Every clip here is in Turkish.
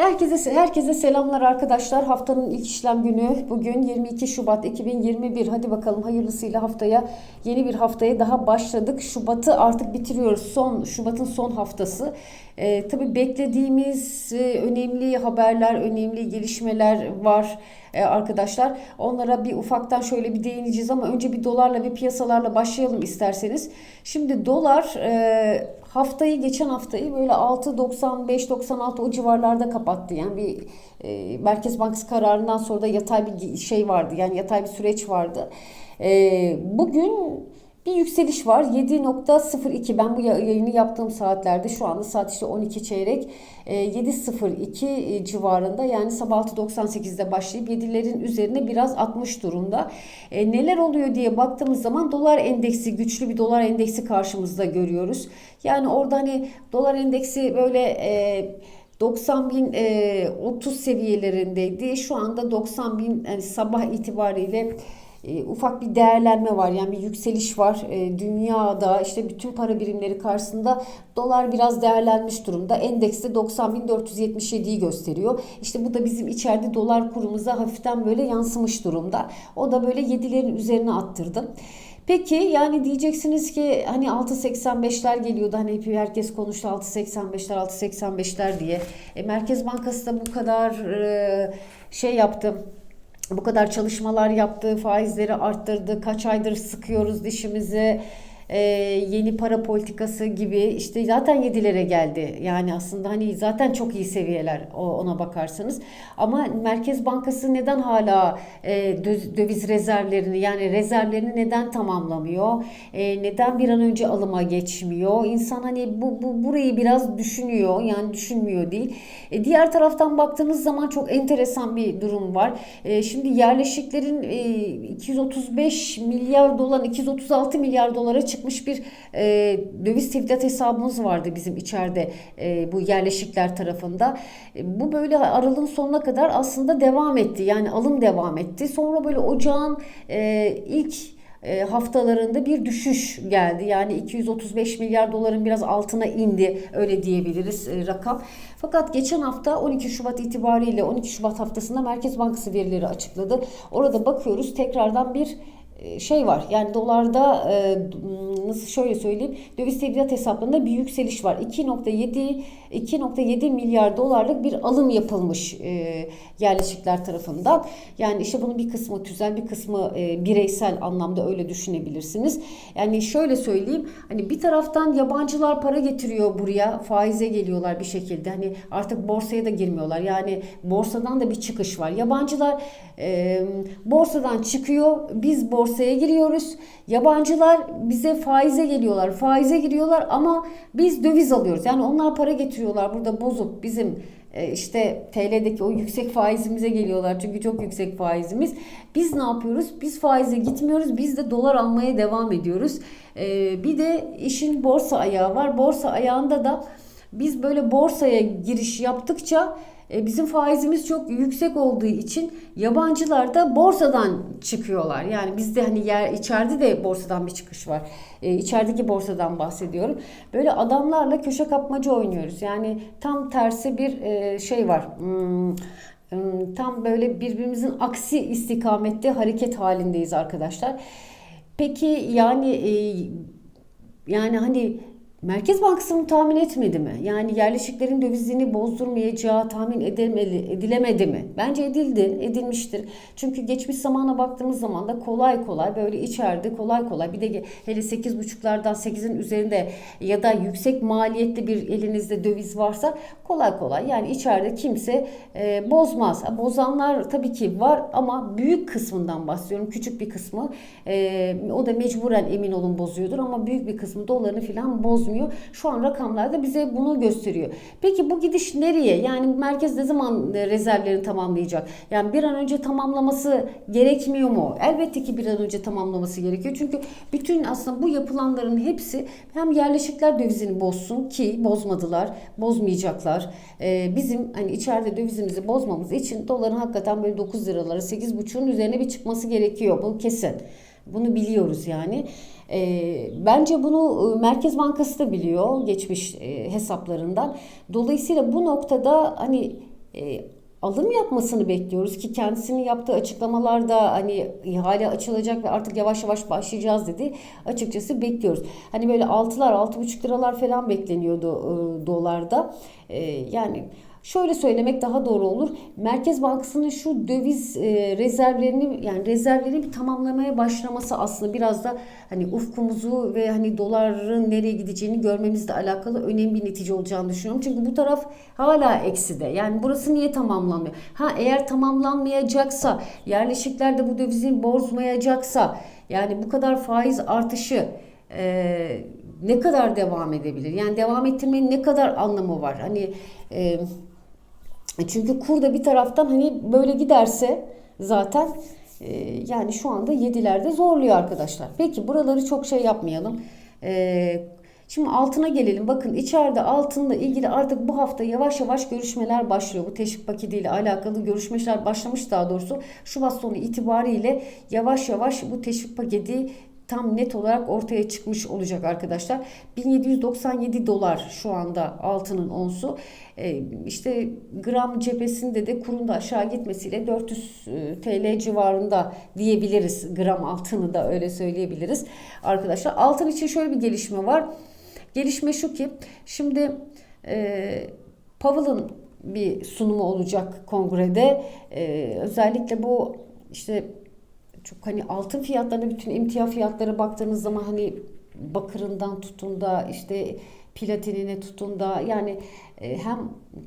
Herkese herkese selamlar arkadaşlar. Haftanın ilk işlem günü bugün 22 Şubat 2021. Hadi bakalım hayırlısıyla haftaya yeni bir haftaya daha başladık. Şubat'ı artık bitiriyoruz. Son Şubat'ın son haftası. Ee, tabii beklediğimiz e, önemli haberler, önemli gelişmeler var e, arkadaşlar. Onlara bir ufaktan şöyle bir değineceğiz ama önce bir dolarla ve piyasalarla başlayalım isterseniz. Şimdi dolar e, haftayı geçen haftayı böyle 6.95-96 o civarlarda kapattı. Yani bir e, Merkez Bankası kararından sonra da yatay bir şey vardı. Yani yatay bir süreç vardı. E, bugün bir yükseliş var 7.02 ben bu yayını yaptığım saatlerde şu anda saat işte 12 çeyrek 7.02 civarında yani sabah 6.98'de başlayıp 7'lerin üzerine biraz atmış durumda. E, neler oluyor diye baktığımız zaman dolar endeksi güçlü bir dolar endeksi karşımızda görüyoruz. Yani orada hani dolar endeksi böyle e, 90 bin e, 30 seviyelerindeydi. Şu anda 90 bin yani sabah itibariyle e, ufak bir değerlenme var. Yani bir yükseliş var. E, dünyada işte bütün para birimleri karşısında dolar biraz değerlenmiş durumda. Endekste 90.477'yi gösteriyor. İşte bu da bizim içeride dolar kurumuza hafiften böyle yansımış durumda. O da böyle 7'lerin üzerine attırdı. Peki yani diyeceksiniz ki hani 6.85'ler geliyordu hani hep herkes konuştu 6.85'ler 6.85'ler diye. E, Merkez Bankası da bu kadar e, şey yaptı bu kadar çalışmalar yaptı, faizleri arttırdı, kaç aydır sıkıyoruz dişimizi, e, yeni para politikası gibi işte zaten yedilere geldi. Yani aslında hani zaten çok iyi seviyeler ona bakarsanız. Ama Merkez Bankası neden hala e, döviz rezervlerini yani rezervlerini neden tamamlamıyor? E, neden bir an önce alıma geçmiyor? İnsan hani bu, bu burayı biraz düşünüyor yani düşünmüyor değil. E, diğer taraftan baktığınız zaman çok enteresan bir durum var. E, şimdi yerleşiklerin e, 235 milyar dolar 236 milyar dolara çık çıkmış bir e, döviz tevdiat hesabımız vardı bizim içeride e, bu yerleşikler tarafında. E, bu böyle aralığın sonuna kadar aslında devam etti. Yani alım devam etti. Sonra böyle ocağın e, ilk e, haftalarında bir düşüş geldi. Yani 235 milyar doların biraz altına indi öyle diyebiliriz e, rakam. Fakat geçen hafta 12 Şubat itibariyle 12 Şubat haftasında Merkez Bankası verileri açıkladı. Orada bakıyoruz tekrardan bir şey var. Yani dolarda e, nasıl şöyle söyleyeyim döviz tevdiat hesaplarında bir yükseliş var. 2.7 2.7 milyar dolarlık bir alım yapılmış e, yerleşikler tarafından. Yani işte bunun bir kısmı tüzel bir kısmı bireysel anlamda öyle düşünebilirsiniz. Yani şöyle söyleyeyim hani bir taraftan yabancılar para getiriyor buraya faize geliyorlar bir şekilde. Hani artık borsaya da girmiyorlar. Yani borsadan da bir çıkış var. Yabancılar e, borsadan çıkıyor. Biz borsaya giriyoruz. Yabancılar bize faize geliyorlar. Faize giriyorlar ama biz döviz alıyoruz. Yani onlar para getiriyorlar burada bozup bizim e, işte TL'deki o yüksek faizimize geliyorlar. Çünkü çok yüksek faizimiz. Biz ne yapıyoruz? Biz faize gitmiyoruz. Biz de dolar almaya devam ediyoruz. E, bir de işin borsa ayağı var. Borsa ayağında da biz böyle borsaya giriş yaptıkça bizim faizimiz çok yüksek olduğu için yabancılar da borsadan çıkıyorlar. Yani bizde hani yer içeride de borsadan bir çıkış var. E, içerideki borsadan bahsediyorum. Böyle adamlarla köşe kapmaca oynuyoruz. Yani tam tersi bir e, şey var. Hmm, hmm, tam böyle birbirimizin aksi istikamette hareket halindeyiz arkadaşlar. Peki yani yani hani Merkez Bankası bunu tahmin etmedi mi? Yani yerleşiklerin dövizini bozdurmayacağı tahmin edilmeli, edilemedi mi? Bence edildi, edilmiştir. Çünkü geçmiş zamana baktığımız zaman da kolay kolay böyle içeride kolay kolay bir de hele 8.5'lardan 8'in üzerinde ya da yüksek maliyetli bir elinizde döviz varsa kolay kolay yani içeride kimse e, bozmaz. Bozanlar tabii ki var ama büyük kısmından bahsediyorum. Küçük bir kısmı e, o da mecburen emin olun bozuyordur ama büyük bir kısmı dolarını falan bozmuyor bozmuyor. Şu an rakamlar da bize bunu gösteriyor. Peki bu gidiş nereye? Yani merkez ne zaman e, rezervlerini tamamlayacak? Yani bir an önce tamamlaması gerekmiyor mu? Elbette ki bir an önce tamamlaması gerekiyor. Çünkü bütün aslında bu yapılanların hepsi hem yerleşikler dövizini bozsun ki bozmadılar, bozmayacaklar. Ee, bizim hani içeride dövizimizi bozmamız için doların hakikaten böyle 9 liralara 8,5'un üzerine bir çıkması gerekiyor. Bu kesin. Bunu biliyoruz yani. E, bence bunu e, Merkez Bankası da biliyor geçmiş e, hesaplarından. Dolayısıyla bu noktada hani e, alım yapmasını bekliyoruz ki kendisinin yaptığı açıklamalarda hani ihale açılacak ve artık yavaş yavaş başlayacağız dedi. Açıkçası bekliyoruz. Hani böyle 6'lar 6,5 liralar falan bekleniyordu e, dolarda. E, yani Şöyle söylemek daha doğru olur. Merkez Bankası'nın şu döviz e, rezervlerini yani rezervlerini bir tamamlamaya başlaması aslında biraz da hani ufkumuzu ve hani doların nereye gideceğini görmemizle alakalı önemli bir netice olacağını düşünüyorum. Çünkü bu taraf hala ekside. Yani burası niye tamamlanmıyor? Ha eğer tamamlanmayacaksa yerleşikler de bu dövizin bozmayacaksa yani bu kadar faiz artışı e, ne kadar devam edebilir? Yani devam ettirmenin ne kadar anlamı var? Hani e, çünkü kur da bir taraftan hani böyle giderse zaten e, yani şu anda yedilerde zorluyor arkadaşlar. Peki buraları çok şey yapmayalım. E, şimdi altına gelelim. Bakın içeride altınla ilgili artık bu hafta yavaş yavaş görüşmeler başlıyor. Bu teşvik paketiyle alakalı görüşmeler başlamış daha doğrusu. Şubat sonu itibariyle yavaş yavaş bu teşvik paketi tam net olarak ortaya çıkmış olacak arkadaşlar. 1797 dolar şu anda altının onsu. Ee, işte gram cephesinde de kurun da aşağı gitmesiyle 400 e, TL civarında diyebiliriz. Gram altını da öyle söyleyebiliriz. Arkadaşlar altın için şöyle bir gelişme var. Gelişme şu ki şimdi e, Powell'ın bir sunumu olacak kongrede. E, özellikle bu işte çok hani altın fiyatlarına bütün emtia fiyatları baktığınız zaman hani bakırından tutun da işte platinine tutun da yani hem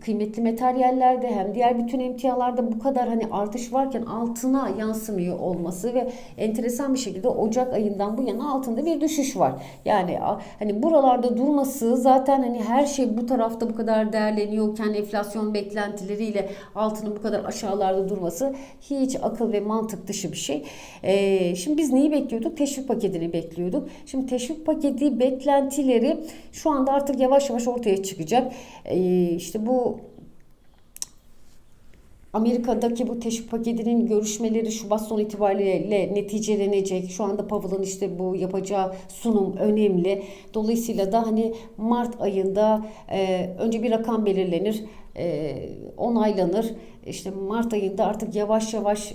kıymetli materyallerde hem diğer bütün emtialarda bu kadar hani artış varken altına yansımıyor olması ve enteresan bir şekilde Ocak ayından bu yana altında bir düşüş var. Yani hani buralarda durması zaten hani her şey bu tarafta bu kadar değerleniyorken enflasyon beklentileriyle altının bu kadar aşağılarda durması hiç akıl ve mantık dışı bir şey. Ee, şimdi biz neyi bekliyorduk? Teşvik paketini bekliyorduk. Şimdi teşvik paketi beklentileri şu anda artık yavaş yavaş ortaya çıkacak. Ee, işte bu Amerika'daki bu teşvik paketinin görüşmeleri Şubat sonu itibariyle neticelenecek. Şu anda Powell'ın işte bu yapacağı sunum önemli. Dolayısıyla da hani Mart ayında e, önce bir rakam belirlenir, e, onaylanır. İşte Mart ayında artık yavaş yavaş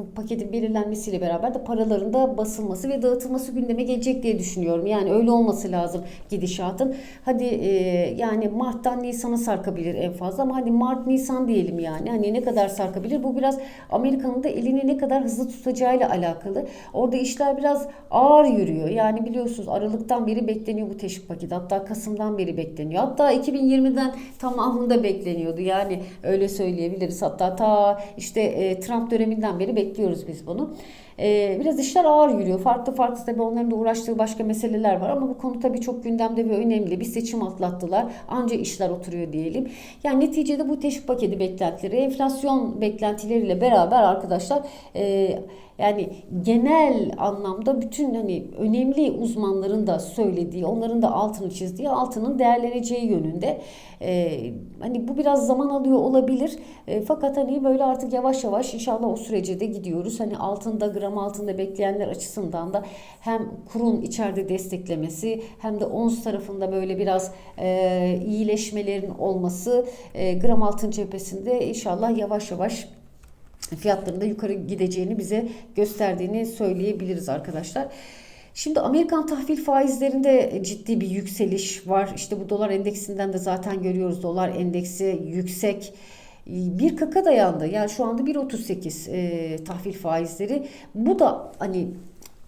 bu paketin belirlenmesiyle beraber de paraların da basılması ve dağıtılması gündeme gelecek diye düşünüyorum. Yani öyle olması lazım gidişatın. Hadi e, yani Mart'tan Nisan'a sarkabilir en fazla ama hadi Mart Nisan diyelim yani. Hani ne kadar sarkabilir? Bu biraz Amerika'nın da elini ne kadar hızlı tutacağıyla alakalı. Orada işler biraz ağır yürüyor. Yani biliyorsunuz Aralık'tan beri bekleniyor bu teşvik paketi. Hatta Kasım'dan beri bekleniyor. Hatta 2020'den tamamında bekleniyordu. Yani öyle söyleyebiliriz. Hatta ta işte e, Trump döneminden beri bekliyoruz biz bunu. Ee, biraz işler ağır yürüyor. Farklı farklı tabii onların da uğraştığı başka meseleler var ama bu konu tabii çok gündemde ve önemli. Bir seçim atlattılar. Anca işler oturuyor diyelim. Yani neticede bu teşvik paketi beklentileri, enflasyon beklentileriyle beraber arkadaşlar e, yani genel anlamda bütün hani önemli uzmanların da söylediği, onların da altını çizdiği altının değerleneceği yönünde. Ee, hani bu biraz zaman alıyor olabilir. E, fakat hani böyle artık yavaş yavaş inşallah o sürece de gidiyoruz. Hani altında gram altında bekleyenler açısından da hem kurun içeride desteklemesi hem de ons tarafında böyle biraz e, iyileşmelerin olması e, gram altın cephesinde inşallah yavaş yavaş fiyatlarında yukarı gideceğini bize gösterdiğini söyleyebiliriz arkadaşlar. Şimdi Amerikan tahvil faizlerinde ciddi bir yükseliş var. İşte bu dolar endeksinden de zaten görüyoruz. Dolar endeksi yüksek bir kaka dayandı. Yani şu anda 1.38 e, tahvil faizleri. Bu da hani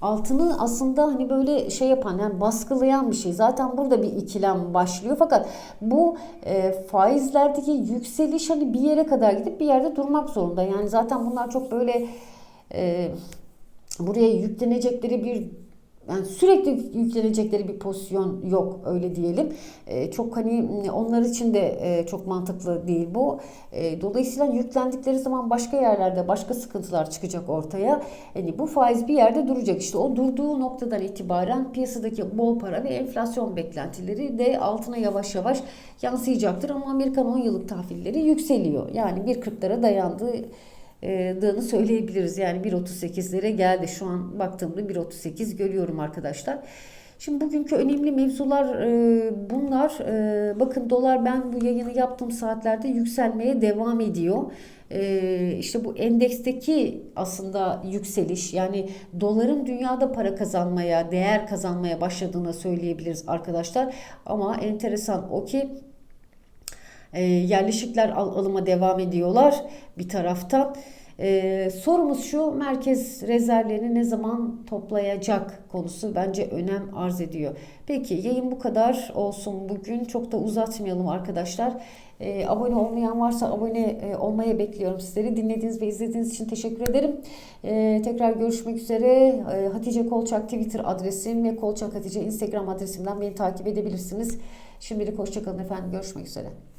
altını aslında hani böyle şey yapan yani baskılayan bir şey. Zaten burada bir ikilem başlıyor. Fakat bu e, faizlerdeki yükseliş hani bir yere kadar gidip bir yerde durmak zorunda. Yani zaten bunlar çok böyle e, buraya yüklenecekleri bir yani sürekli yüklenecekleri bir pozisyon yok öyle diyelim. E, çok hani onlar için de e, çok mantıklı değil bu. E, dolayısıyla yüklendikleri zaman başka yerlerde başka sıkıntılar çıkacak ortaya. Yani bu faiz bir yerde duracak. İşte o durduğu noktadan itibaren piyasadaki bol para ve enflasyon beklentileri de altına yavaş yavaş yansıyacaktır. Ama Amerikan 10 yıllık tahvilleri yükseliyor. Yani 1.40'lara dayandığı dığını söyleyebiliriz. Yani 1.38'lere geldi. Şu an baktığımda 1.38 görüyorum arkadaşlar. Şimdi bugünkü önemli mevzular e, bunlar. E, bakın dolar ben bu yayını yaptığım saatlerde yükselmeye devam ediyor. E, işte bu endeksteki aslında yükseliş yani doların dünyada para kazanmaya, değer kazanmaya başladığını söyleyebiliriz arkadaşlar. Ama enteresan o ki e, yerleşikler al- alıma devam ediyorlar bir taraftan. E, sorumuz şu merkez rezervlerini ne zaman toplayacak konusu bence önem arz ediyor. Peki yayın bu kadar olsun bugün çok da uzatmayalım arkadaşlar. E, abone olmayan varsa abone e, olmaya bekliyorum sizleri. Dinlediğiniz ve izlediğiniz için teşekkür ederim. E, tekrar görüşmek üzere. E, Hatice Kolçak Twitter adresim ve Kolçak Hatice Instagram adresimden beni takip edebilirsiniz. Şimdilik hoşçakalın efendim. Görüşmek üzere.